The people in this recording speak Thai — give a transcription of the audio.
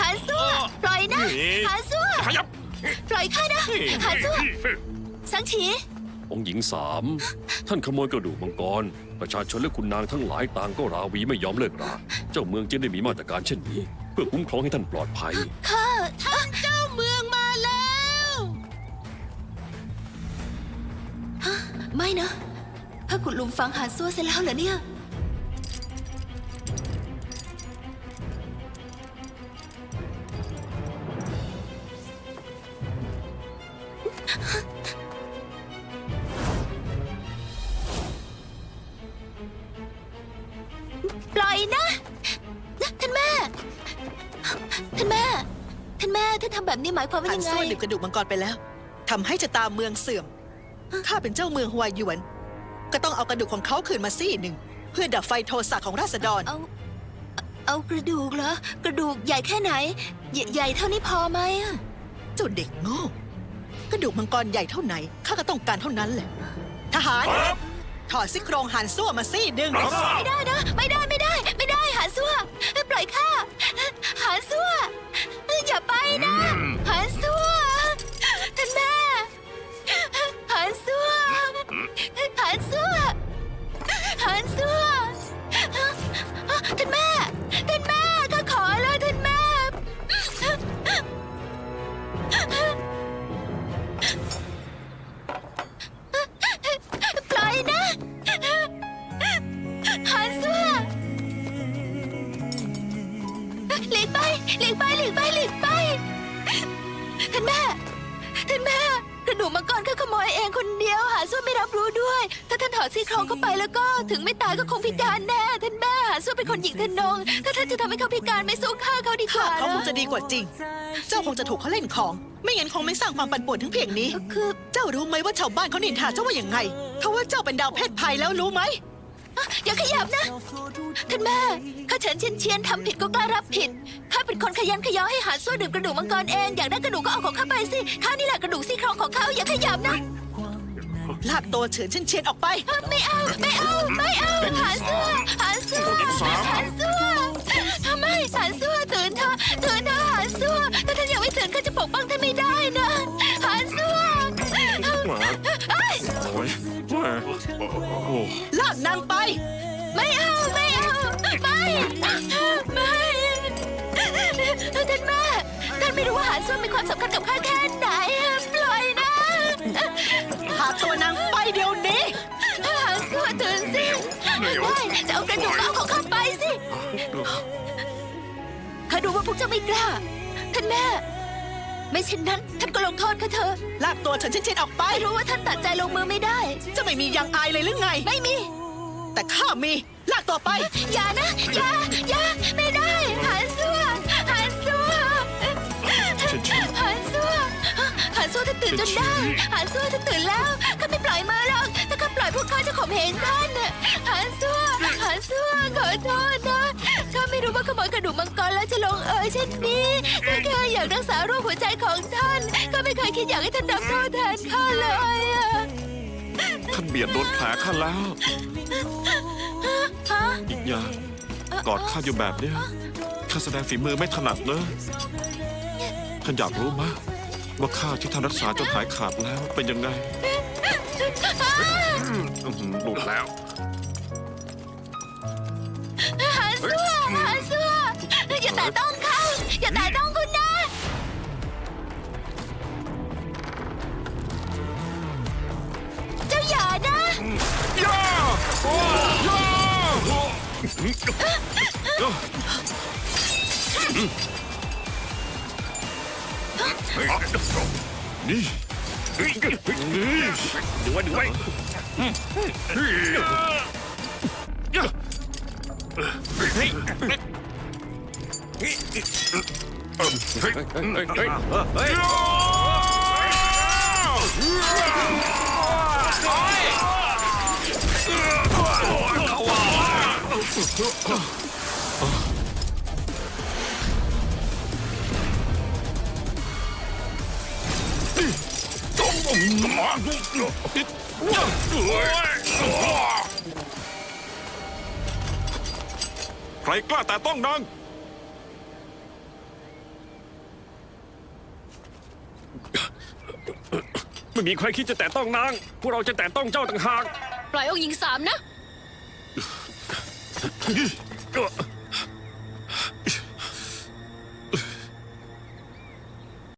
หานซั่วปล่อยนะนี่หานซั่วขยับปล่อยข้านะหานซั่วสังฉีองค์หญิงสาม ท่านขโมยกระดูกมังกร ประชาชนและคุณนางทั้งหลายต่างก็ราวีไม่ยอมเลิกรา เจ้าเมืองจึงได้มีมาตรการเช่นนี้ เพื่อคุ้มครองให้ท่านปลอดภัย ข้าท่านเจ้าเมืองมาแล้วฮะไม่นะพระกุฎลุมฟังหานซั่วเสร็จแล้วเหรอเนี่ย ปล่อยนะนะ ท่านแม่ ท่านแม่ ท่านแม่ท่านทำแบบนี้หมายความว่าหันยังไงซ่วนดื่มกระดูกมังกรไปแล้วทำให้ชะตาเมืองเสื่อม ข้าเป็นเจ้าเมืองฮวายหยวน ก็ต้องเอากระดูกของเขาคืนมาซี่หนึ่ง เพื่อดับไฟโทสะของราษฎร เอา เอากระดูกเหรอ กระดูกใหญ่แค่ไหน ใหญ่ใหญ่เท่านี้พอไหมอะ เจ้าเด็กโง่ กระดูกมังกรใหญ่เท่าไหนข้าก็ต้องการเท่านั้นแหละ ทหาร ครับ ถอดซี่โครงหันซ่วมาซี่หนึ่งรับทราบ ไม่ได้นะ ไม่ได้ไม่ได้ ไม่ได้หาซัวปล่อยข้าหาซัวอย่าไปนะหาซัว ท่านแม่ ท่านแม่ กระดูกมังกรข้าขโมยเองคนเดียว หาซัวไม่รับรู้ด้วย ถ้าท่านถอดซี่โครงเข้าไปแล้วก็ถึงไม่ตายก็คงพิการแน่ ท่านแม่หาซัวเป็นคนหญิงทนง ถ้าท่านจะทำให้เขาพิการไม่สู้ฆ่าเขาดีกข้าว่าเขาคงนะจะดีกว่าจริง เจ้าคงจะถูกเขาเล่นของ ไม่งั้นคงไม่สร้างความปั่นป่วนถึงเพียงนี้ คือ เจ้ารู้ไหมว่าชาวบ้านเขานินทาเจ้าว่าอย่างไงเขาว่าเจ้าเป็นดาวเพศภัยแล้วรู้ไหม อย่าขยับนะ ท่านแม่ข้าเฉินเชียนเชียนทำผิดก็กล้ารับผิด ข้าเป็นคนขยันขยอให้หาสู้ดื่มกระดูกมังกรเอง อยากได้กระดูกก็เอาของข้าไปสิ ข้านี่แหละกระดูกซี่โครงของเขาอย่าขยับนะ ลากตัวเฉินเช่นเชียนออกไป ไม่เอา ไม่เอา ไม่เอา หาสู้หาสู้หาสู้ทำไมหาสู้ตื่นเถอะตื่นเถอะหาสู้ถ้าท่านยังไม่ตื่นข้าจะปกป้องท่านไม่ได้นะ ลากนางไป ไม่เอาไม่เอาไม่ไม่ท่านแม่ท่านไม่รู้ว่าหาส้วมมีความสำคัญกับข้าแค่ไหนปล่อยนะพาตัวนางไปเดี๋ยวนี้หาส้วมตื่นสิได้จะเอากระดูกเอาของข้าไปสิข้าดูว่าพวกเจ้าไม่กล้าท่านแม่ ไม่เช่นนั้นท่านก็ลงโทษข้าเถอะลากตัวเฉินเช่นเชียนออกไป ไม่รู้ว่าท่านตัดใจลงมือไม่ได้ จะไม่มียังอายเลยหรือไง ไม่มี แต่ข้ามี ลากตัวไป อย่านะ อย่า อย่า ไม่ได้หานซัวหานซัวหานซัวหานซัวถ้าตื่นจนได้หานซัวถ้าตื่นแล้วข้าไม่ปล่อยมือหรอกถ้าข้าปล่อยพวกเขาจะข่มเหงท่านน่ะหานซัวหานซัวขอโทษนะข้าไม่รู้ว่าขโมยกระดูกมังกรแล้ว จะลงเอยเช่นนี้ข้าแค่อยากรักษาโรคหัวใจของท่านข้าไม่เคยคิดอยากให้ท่านรับโทษแทนข้าเลยอะท่านเบียดโดนแผลข้าแล้ว ฮะอีกอย่างกอดข้าอยู่แบบเนี้ยข้าแสดงฝีมือไม่ถนัดเนอะท่านอยากรู้มากว่าข้าที่ท่านรักษาจนหายขาดแล้วเป็นยังไงอื้อหือหลุดแล้ว แตะต้องเขาอย่าแตะต้องคุณนะ เจ้าอย่านะ ย่าย่านี่นี่ดูไว้ดูไว้ ใครกล้าแต่ต้องนาง ไม่มีใครคิดจะแตะต้องนาง พวกเราจะแตะต้องเจ้าต่างหาก ปล่อยองค์หญิงสามนะ เอ่อ